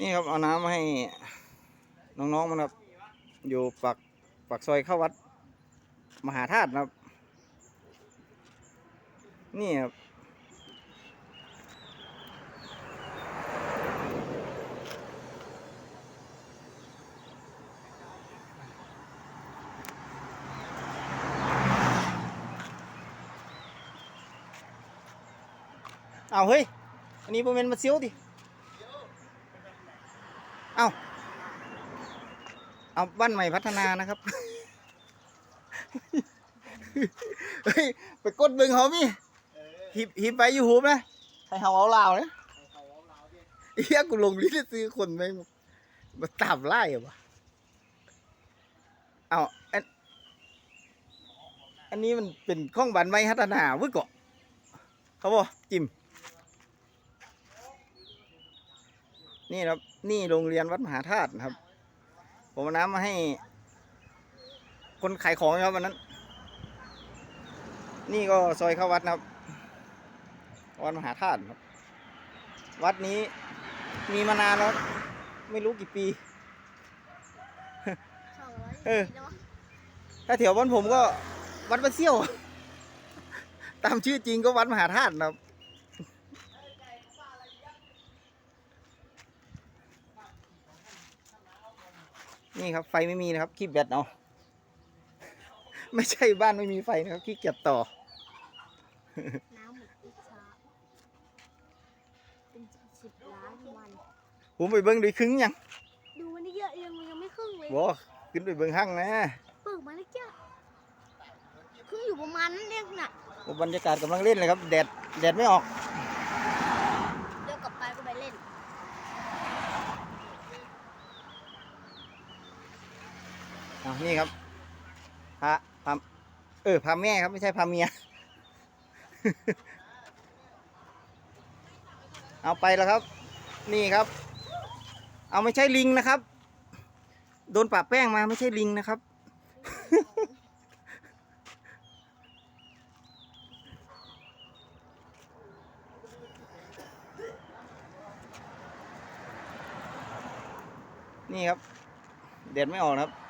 นี่ครับเอาน้ำมาให้น้องๆมันครับ อยู่ปักปักซอยเข้าวัด มหาธาตุนะครับ นี่ครับเอาเฮ้ย อันนี้โมเมนต์มาเซียวดิ เอาเอาบ้านใหม่พัฒนานะครับ เฮ้ย ไปกดเบิ่งเขามีหิบหิบไปอยู่หูไหมให้เขาเอาลาวเนี่ยเฮียกูลงลิ้นซื้อคนไปมาตามไล่อะวะเอาอันอันนี้มันเป็นข้องบันไม้พัฒนาเว้ยกาะเขาบอกจิม นี่ครับ นี่โรงเรียนวัดมหาธาตุนะครับ ผมเอาน้ำมาให้ คนขายของครับวันนั้น นี่ก็ซอยเข้าวัดนะครับ วัดมหาธาตุครับ วัดนี้มีมานานแล้ว ไม่รู้กี่ปีสองร้อยเออเนาะถ้าแถวบ้านผมก็วัดพระเซี่ยว ตามชื่อจริงก็วัดมหาธาตุนะครับ นี่ครับไฟไม่มีนะครับคีบแบตเอาไม่ใช่บ้านไม่มีไฟนะครับขี้เกียจต่อน้ำหมดอีกช้าเป็นสิบล้านวันผมไปเบิ้งดูครึ่งยังดูมันนี่เยอะยังมันยังไม่ครึ่งเลยบอขึ้นไปเบิ้งห้างนะเปิดมาแล้วจ้ะครึ่งอยู่ประมาณนั้นเองน่ะโอ้บรรยากาศกำลังเล่นเลยครับแดดแดดไม่ออก เดี๋ยวกลับไปก็ไปเล่น อ่านี่ครับพาพาเออพาแม่ครับไม่ใช่พาเมีย เอาไปแล้วครับ นี่ครับ เอาไม่ใช่ลิงนะครับ โดนปะแป้งมาไม่ใช่ลิงนะครับ นี่ครับเด็ดไม่ออกครับ